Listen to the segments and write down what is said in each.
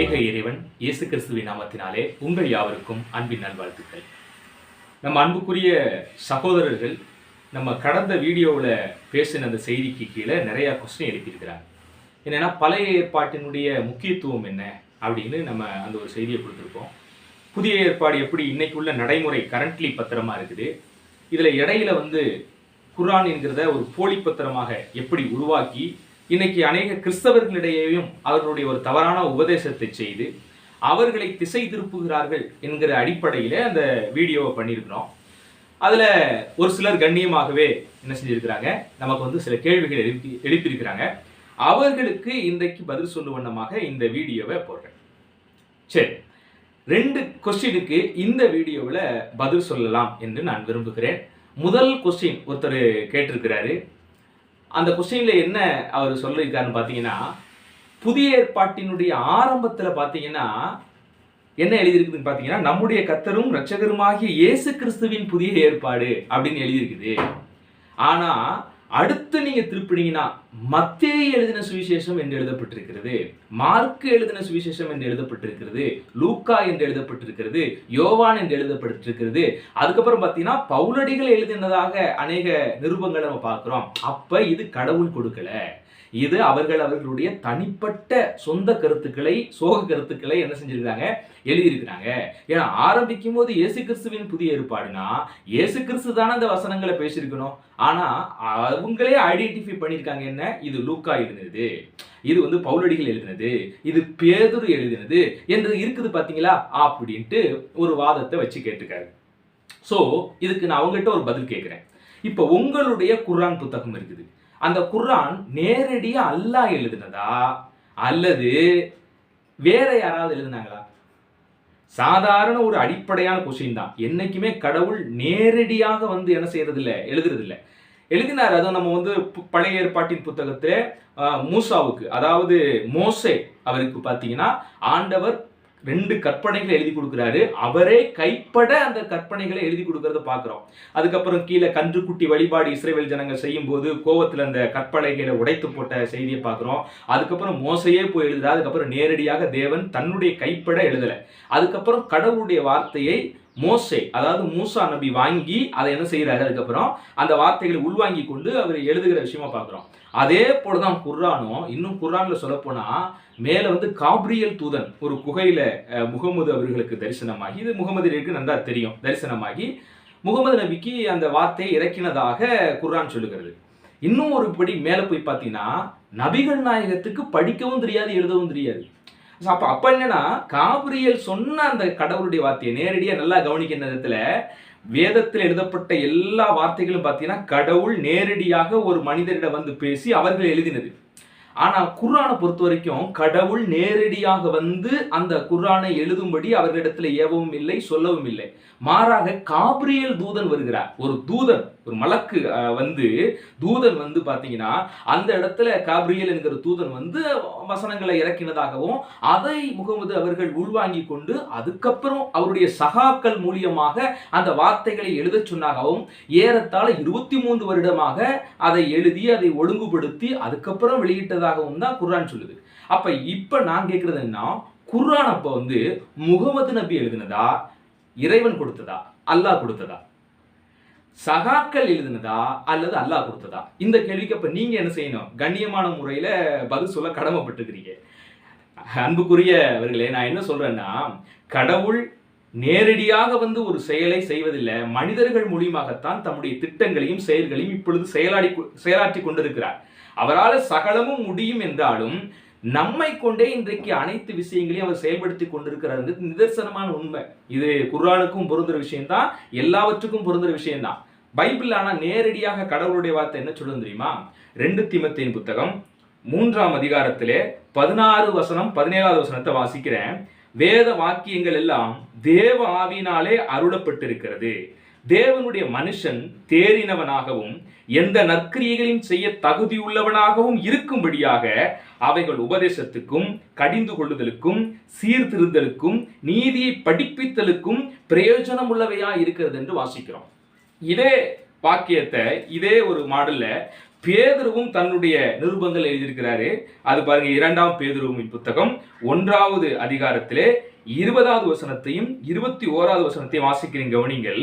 ஏக இறைவன் இயேசு கிறிஸ்துவின் நாமத்தினாலே உங்கள் யாவருக்கும் அன்பின் நல்வாழ்த்துக்கள். நம்ம அன்புக்குரிய சகோதரர்கள் நம்ம கடந்த வீடியோவில் பேசின அந்த செய்திக்கு கீழே நிறையா கொஸ்டின் எழுப்பியிருக்கிறாங்க. என்னென்னா பழைய ஏற்பாட்டினுடைய முக்கியத்துவம் என்ன அப்படின்னு நம்ம அந்த ஒரு செய்தியை கொடுத்துருக்கோம். புதிய ஏற்பாடு எப்படி இன்னைக்குள்ள நடைமுறை கரண்ட்லி பத்திரமா இருக்குது? இதில் இடையில வந்து குர்ஆன் என்கிறத ஒரு போலி பத்திரமாக எப்படி உருவாக்கி இன்னைக்கு அநேக கிறிஸ்தவர்களிடையேயும் அவர்களுடைய ஒரு தவறான உபதேசத்தை செய்து அவர்களை திசை திருப்புகிறார்கள் என்கிற அடிப்படையில் அந்த வீடியோவை பண்ணியிருக்கிறோம். அதில் ஒரு சிலர் கண்ணியமாகவே என்ன செஞ்சிருக்கிறாங்க? நமக்கு வந்து சில கேள்விகள் எழுப்பி எழுப்பியிருக்கிறாங்க. அவர்களுக்கு இன்றைக்கு பதில் சொல்லும் வண்ணமாக இந்த வீடியோவை போடுறேன். சரி ரெண்டு கொஸ்டினுக்கு இந்த வீடியோவில் பதில் சொல்லலாம் என்று நான் விரும்புகிறேன். முதல் கொஸ்டின் ஒருத்தர் கேட்டிருக்கிறாரு. அந்த கொஸ்டினில் என்ன அவர் சொல்லியிருக்காருன்னு பார்த்தீங்கன்னா புதிய ஏற்பாட்டினுடைய ஆரம்பத்தில் பார்த்தீங்கன்னா என்ன எழுதியிருக்குதுன்னு பார்த்தீங்கன்னா நம்முடைய கத்தரும் இரட்சகருமாகிய இயேசு கிறிஸ்துவின் புதிய ஏற்பாடு அப்படின்னு எழுதியிருக்குது. ஆனால் அடுத்து நீங்க திருப்பினீங்கன்னா மத்திய எழுதின சுவிசேஷம் என்று எழுதப்பட்டிருக்கிறது மார்க்கு எழுதின சுவிசேஷம் என்று எழுதப்பட்டிருக்கிறது லூக்கா என்று எழுதப்பட்டிருக்கிறது யோவான் என்று எழுதப்பட்டிருக்கிறது. அதுக்கப்புறம் பார்த்தீங்கன்னா பவுலடிகள் எழுதினதாக அநேக நிருபங்களை நம்ம பார்க்குறோம். அப்ப இது கடவுள் கொடுக்கல. இது அவர்கள் அவர்களுடைய தனிப்பட்ட சொந்த கருத்துக்களை சோக கருத்துக்களை என்ன செஞ்சிருக்காங்க எழுதியிருக்கிறாங்க. ஏன்னா ஆரம்பிக்கும் போது இயேசு கிறிஸ்துவின் புதிய ஏற்பாடுனா இயேசு கிறிஸ்து தானே அந்த வசனங்களை பேசியிருக்கணும். ஆனா அவங்களே ஐடென்டிஃபை பண்ணியிருக்காங்க என்ன? இது லூக்கா எழுதினது. இது வந்து பவுலடிகள் எழுதினது. இது பேதுரு எழுதினது. என்று இருக்குது பாத்தீங்களா அப்படின்ட்டு ஒரு வாதத்தை வச்சு கேட்டிருக்காரு. ஸோ இதுக்கு நான் அவங்ககிட்ட ஒரு பதில் கேட்குறேன். இப்போ உங்களுடைய குர்ஆன் புத்தகம் இருக்குது. அந்த குர்ஆன் நேரடியாக அல்லாஹ் எழுதினதா? அல்லது வேற யாராவது எழுதினாங்களா? சாதாரண ஒரு அடிப்படையான கொஷின் தான். என்னைக்குமே கடவுள் நேரடியாக வந்து என்ன செய்யறதில்ல எழுதுறதில்ல. எழுதினார். அதுவும் நம்ம வந்து பழைய ஏற்பாட்டின் புத்தகத்தில் மூசாவுக்கு அதாவது மோசே அவருக்கு பார்த்தீங்கன்னா ஆண்டவர் ரெண்டு கற்பனைகளை எழுதி கொடுக்குறாரு. அவரே கைப்பட அந்த கற்பனைகளை எழுதி கொடுக்கறத பார்க்குறோம். அதுக்கப்புறம் கீழே கன்றுக்குட்டி வழிபாடு இஸ்ரேவேல் ஜனங்கள் செய்யும் போது கோவத்தில் அந்த கற்பனைகளை உடைத்து போட்ட செய்தியை பார்க்குறோம். அதுக்கப்புறம் மோசையே போய் எழுதுறா. அதுக்கப்புறம் நேரடியாக தேவன் தன்னுடைய கைப்பட எழுதலை. அதுக்கப்புறம் கடவுளுடைய வார்த்தையை மோசே அதாவது மூசா நபி வாங்கி அதை என்ன செய்கிறாரு? அதுக்கப்புறம் அந்த வார்த்தைகளை உள்வாங்கி கொண்டு அவர் எழுதுகிற விஷயமா பார்க்குறோம். அதே போலதான் குர்ரானும் இன்னும் குர்ரானில் சொல்லப்போனால் மேலே வந்து காப்ரியல் தூதன் ஒரு குகையில் முகமது அவர்களுக்கு தரிசனமாகி இது முகமதிற்கு நன்றா தெரியும். தரிசனமாகி முகமது நபிக்கு அந்த வார்த்தையை இறக்கினதாக குர்ரான் சொல்லுகிறது. இன்னும் ஒரு படி மேலே போய் பார்த்தீங்கன்னா நபிகள் நாயகத்துக்கு படிக்கவும் தெரியாது எழுதவும் தெரியாது. அப்ப அப்ப என்னன்னா காபிரியல் சொன்ன அந்த கடவுளுடைய வார்த்தையை நேரடியா நல்லா கவனிக்கிற நேரத்துல வேதத்தில் எழுதப்பட்ட எல்லா வார்த்தைகளும் பார்த்தீங்கன்னா கடவுள் நேரடியாக ஒரு மனிதரிடம் வந்து பேசி அவர்கள் எழுதினது. ஆனால் குர்ஆனை பொறுத்த வரைக்கும் கடவுள் நேரடியாக வந்து அந்த குர்ஆனை எழுதும்படி அவர்களிடத்தில் ஏவவும் இல்லை சொல்லவும் இல்லை. மாறாக காபிரியல் தூதன் வருகிறார். ஒரு தூதன். ஒரு மலக்கு வந்து தூதன் வந்து பார்த்தீங்கன்னா அந்த இடத்துல காப்ரியல் என்கிற தூதன் வந்து வசனங்களை இறக்கினதாகவும் அதை முகமது அவர்கள் உள்வாங்கி கொண்டு அதுக்கப்புறம் அவருடைய சகாக்கள் மூலியமாக அந்த வார்த்தைகளை எழுதச் சொன்னாகவும் ஏறத்தாழ இருபத்தி மூன்று வருடமாக அதை எழுதி அதை ஒழுங்குபடுத்தி அதுக்கப்புறம் வெளியிட்டதாகவும் தான் குர்ஆன் சொல்லுது. அப்ப இப்ப நான் கேட்கறது என்ன குர்ஆன் அப்ப வந்து முகமது நபி எழுதினதா? இறைவன் கொடுத்ததா? அல்லாஹ் கொடுத்ததா? சகாக்கள் எழுதுனதா அல்லது அல்லாஹ் கொடுத்ததா? இந்த கேள்விக்கு அப்ப நீங்க என்ன செய்யணும்? கண்ணியமான முறையில பதில் சொல்ல கடமைப்பட்டிருக்கிறீங்க அன்புக்குரியவர்களே நான் என்ன சொல்றேன்னா கடவுள் நேரடியாக வந்து ஒரு செயலை செய்வதில்லை. மனிதர்கள் மூலியமாகத்தான் தம்முடைய திட்டங்களையும் செயல்களையும் இப்பொழுது செயலாடி செயலாற்றி கொண்டிருக்கிறார். அவரால் சகலமும் முடியும் என்றாலும் நம்மை கொண்டே இன்றைக்கு அனைத்து விஷயங்களையும் அவர் செயல்படுத்தி கொண்டிருக்கிறார் நிதர்சனமான உண்மை. இது குர்ஆனுக்கும் பொருந்துற விஷயம்தான் எல்லாவற்றுக்கும் பொருந்துற விஷயம்தான். பைபிள் ஆனா நேரடியாக கடவுளுடைய வார்த்தை என்ன சொல்லுது தெரியுமா? ரெண்டு திமத்தின் புத்தகம் மூன்றாம் அதிகாரத்திலே பதினாறு வசனம் பதினேழாவது வசனத்தை வாசிக்கிறேன். வேத வாக்கியங்கள் எல்லாம் தேவ ஆவினாலே அருளப்பட்டிருக்கிறது. தேவனுடைய மனுஷன் தேறினவனாகவும் எந்த நற்கிரியைகளையும் செய்ய தகுதியுள்ளவனாகவும் இருக்கும்படியாக அவைகள் உபதேசத்துக்கும் கடிந்து கொள்ளுதலுக்கும் சீர்திருத்தலுக்கும் நீதியை படிப்பித்தலுக்கும் பிரயோஜனம் உள்ளவையா இருக்கிறது என்று வாசிக்கிறோம். இதே வாக்கியத்தை இதே ஒரு மாடல்ல பேதுருவும் தன்னுடைய நிருபங்கள் எழுதியிருக்கிறாரு. அது பாருங்க இரண்டாம் பேதுருவின் புத்தகம் ஒன்றாவது அதிகாரத்திலே இருபதாவது வசனத்தையும் இருபத்தி ஓராவது வசனத்தையும் வாசிக்கிறீங்க கவனிங்கள்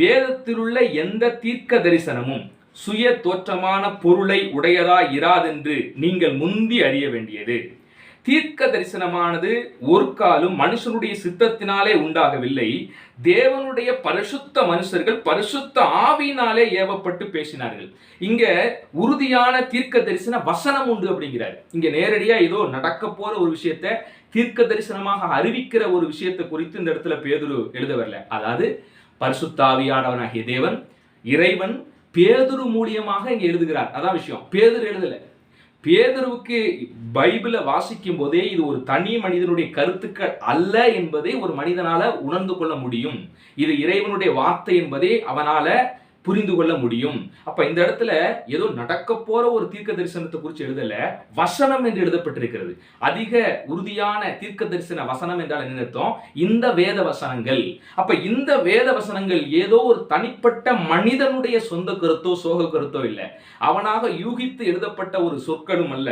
வேதத்திலுள்ள எந்த தீர்க்க தரிசனமும் சுய தோற்றமான பொருளை உடையதா இராதென்று நீங்கள் முந்தி அறிய வேண்டியது. தீர்க்க தரிசனமானது ஒரு காலும் மனுஷனுடைய சித்தத்தினாலே உண்டாகவில்லை. தேவனுடைய பரிசுத்த மனுஷர்கள் பரிசுத்த ஆவியினாலே ஏவப்பட்டு பேசினார்கள். இங்க உறுதியான தீர்க்க தரிசன வசனம் உண்டு அப்படிங்கிறார். இங்க நேரடியா ஏதோ நடக்க போற ஒரு விஷயத்த தீர்க்க தரிசனமாக அறிவிக்கிற ஒரு விஷயத்தை குறித்து இந்த இடத்துல பேதுரு எழுத வரல. அதாவது பரிசுத்தாவியானவனாகிய தேவன் இறைவன் பேதுரு மூலியமாக இங்கே எழுதுகிறார். அதான் விஷயம். பேதுரு எழுதலை. பேதுருவுக்கு பைபிளை வாசிக்கும் போதே இது ஒரு தனி மனிதனுடைய கருத்துக்கள் அல்ல என்பதை ஒரு மனிதனால உணர்ந்து கொள்ள முடியும். இது இறைவனுடைய வார்த்தை என்பதை அவனால புரிந்து கொள்ள முடியும். அப்ப இந்த இடத்துல ஏதோ நடக்க போற ஒரு தீர்க்க தரிசனத்தை குறித்து எழுதல வசனம் என்று எழுதப்பட்டிருக்கிறது. அதிக உறுதியான தீர்க்க தரிசன வசனம் என்றால் என்ன அர்த்தம்? இந்த வேத வசனங்கள். அப்ப இந்த வேத வசனங்கள் ஏதோ ஒரு தனிப்பட்ட மனிதனுடைய சொந்த கருத்தோ சோக கருத்தோ இல்லை. அவனாக யூகித்து எழுதப்பட்ட ஒரு சொற்களும் அல்ல.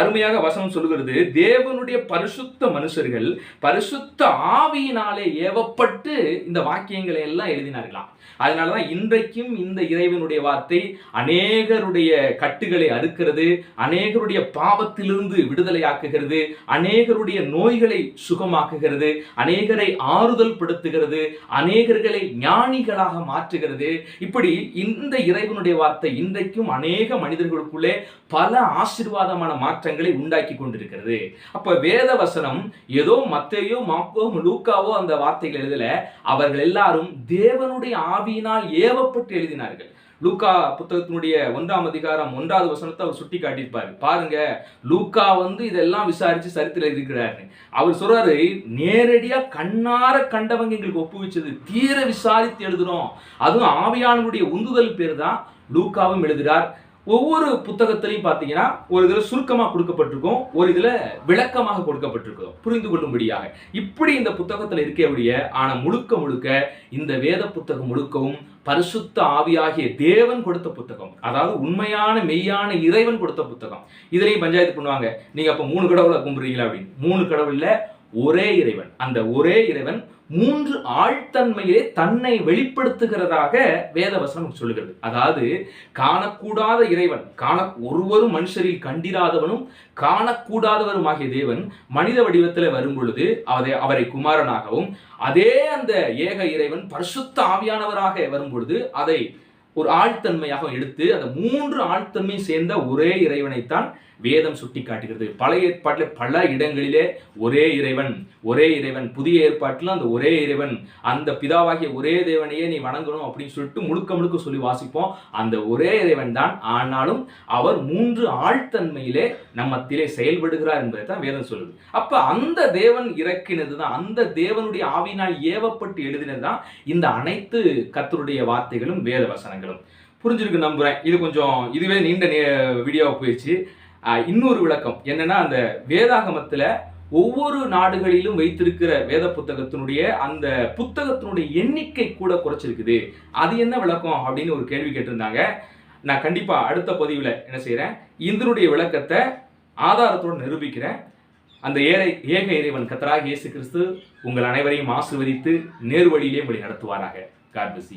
அருமையாக வசனம் சொல்லுகிறது தேவனுடைய பரிசுத்த மனுஷர்கள் பரிசுத்த ஆவியினாலே ஏவப்பட்டு இந்த வாக்கியங்களை எல்லாம் எழுதினார்களாம். அதனாலதான் இன்றைக்கும் இந்த இறைவனுடைய வார்த்தை அநேகருடைய கட்டுகளை அறுக்கிறது அநேகருடைய பாவத்திலிருந்து விடுதலையாக்குகிறது அநேகருடைய நோய்களை சுகமாக்குகிறது அநேகரை ஆறுதல் படுத்துகிறது அநேகர்களை ஞானிகளாக மாற்றுகிறது. இப்படி இந்த இறைவனுடைய வார்த்தை இன்றைக்கும் அநேக மனிதர்களுக்குள்ளே பல ஆசீர்வாதமான மாற்றங்களை உண்டாக்கி கொண்டிருக்கிறது. அப்ப வேத வசனம் ஏதோ மத்தையோ மாக்கோ லூக்காவோ அந்த வார்த்தைகள் எழுதல அவர்கள் எல்லாரும் தேவனுடைய ஆவியினால் ஏவப்பட்டு எழுதினார்கள். லூக்கா புத்தகத்தினுடைய ஒன்றாம் அதிகாரம் ஒன்றாவது வசனத்தை அவர் சுட்டி காட்டியிருப்பார். பாருங்க லூக்கா வந்து இதெல்லாம் விசாரிச்சு சரித்திரம் இருக்கிறாரு அவர் சொல்றாரு நேரடியா கண்ணார கண்டவங்க எங்களுக்கு ஒப்புவிச்சது. தீர விசாரித்து எழுதுறோம். அதுவும் ஆவியானுடைய உந்துதல் பேர் தான் லூக்காவும் எழுதுகிறார். ஒவ்வொரு புத்தகத்திலையும் பார்த்தீங்கன்னா ஒரு இதில் சுருக்கமாக கொடுக்கப்பட்டிருக்கும் ஒரு இதில் விளக்கமாக கொடுக்கப்பட்டிருக்கும். புரிந்து கொள்ளும்படியாக. இப்படி இந்த புத்தகத்தில் இருக்கக்கூடிய ஆனால் முழுக்க முழுக்க இந்த வேத புத்தகம் முழுக்கவும் பரிசுத்த ஆவியாகிய தேவன் கொடுத்த புத்தகம் அதாவது உண்மையான மெய்யான இறைவன் கொடுத்த புத்தகம் இதுலையும் பஞ்சாயத்து பண்ணுவாங்க. நீங்கள் அப்போ மூணு கடவுளை கும்பிடுறீங்களா அப்படின்னு? மூணு கடவுளில் ஒரே இறைவன். அந்த ஒரே இறைவன் மூன்று ஆழ்த்தன்மையிலே தன்னை வெளிப்படுத்துகிறதாக வேதவசனம் சொல்லுகிறது. அதாவது காணக்கூடாத இறைவன் காண ஒருவரும் மனுஷரில் கண்டிராதவனும் காணக்கூடாதவரும் ஆகிய தேவன் மனித வடிவத்தில் வரும் பொழுது அதை அவரை குமாரனாகவும் அதே அந்த ஏக இறைவன் பரிசுத்த ஆவியானவராக வரும் பொழுது அதை ஒரு ஆழ்த்தன்மையாக எடுத்து அந்த மூன்று ஆழ்த்தன்மை சேர்ந்த ஒரே இறைவனைத்தான் வேதம் சுட்டி காட்டுகிறது. பழைய ஏற்பாட்டில் பல இடங்களிலே ஒரே இறைவன் ஒரே இறைவன் புதிய ஏற்பாட்டில் அந்த ஒரே இறைவன் அந்த பிதாவாகிய ஒரே தேவனையே நீ வணங்கணும் அப்படின்னு சொல்லிட்டு முழுக்க முழுக்க சொல்லி வாசிப்போம். அந்த ஒரே இறைவன் தான். ஆனாலும் அவர் மூன்று ஆழ்த்தன்மையிலே நம்மத்திலே செயல்படுகிறார் என்பதை தான் வேதம் சொல்லுது. அப்போ அந்த தேவன் இறக்கினது தான் அந்த தேவனுடைய ஆவினால் ஏவப்பட்டு எழுதினது தான் இந்த அனைத்து கத்தருடைய வார்த்தைகளும் வேத வசனங்களும். புரிஞ்சிருக்கு நம்புகிறேன் இது கொஞ்சம் இதுவே நீண்ட வீடியோவை போயிடுச்சு இன்னொரு விளக்கம் என்னன்னா அந்த வேதாகமத்துல ஒவ்வொரு நாடுகளிலும் வைத்திருக்கிற வேத புத்தகத்தினுடைய அந்த புத்தகத்தினுடைய எண்ணிக்கை கூட குறைச்சிருக்குது. அது என்ன விளக்கம் அப்படின்னு ஒரு கேள்வி கேட்டிருந்தாங்க. நான் கண்டிப்பா அடுத்த பதிவில் என்ன செய்கிறேன் இந்தனுடைய விளக்கத்தை ஆதாரத்தோடு நிரூபிக்கிறேன். அந்த ஏழை ஏக இறைவன் கத்தராக இயேசு கிறிஸ்து உங்கள் அனைவரையும் ஆசிர்வதித்து நேர்வழியிலே வழி நடத்துவாராக காட் bless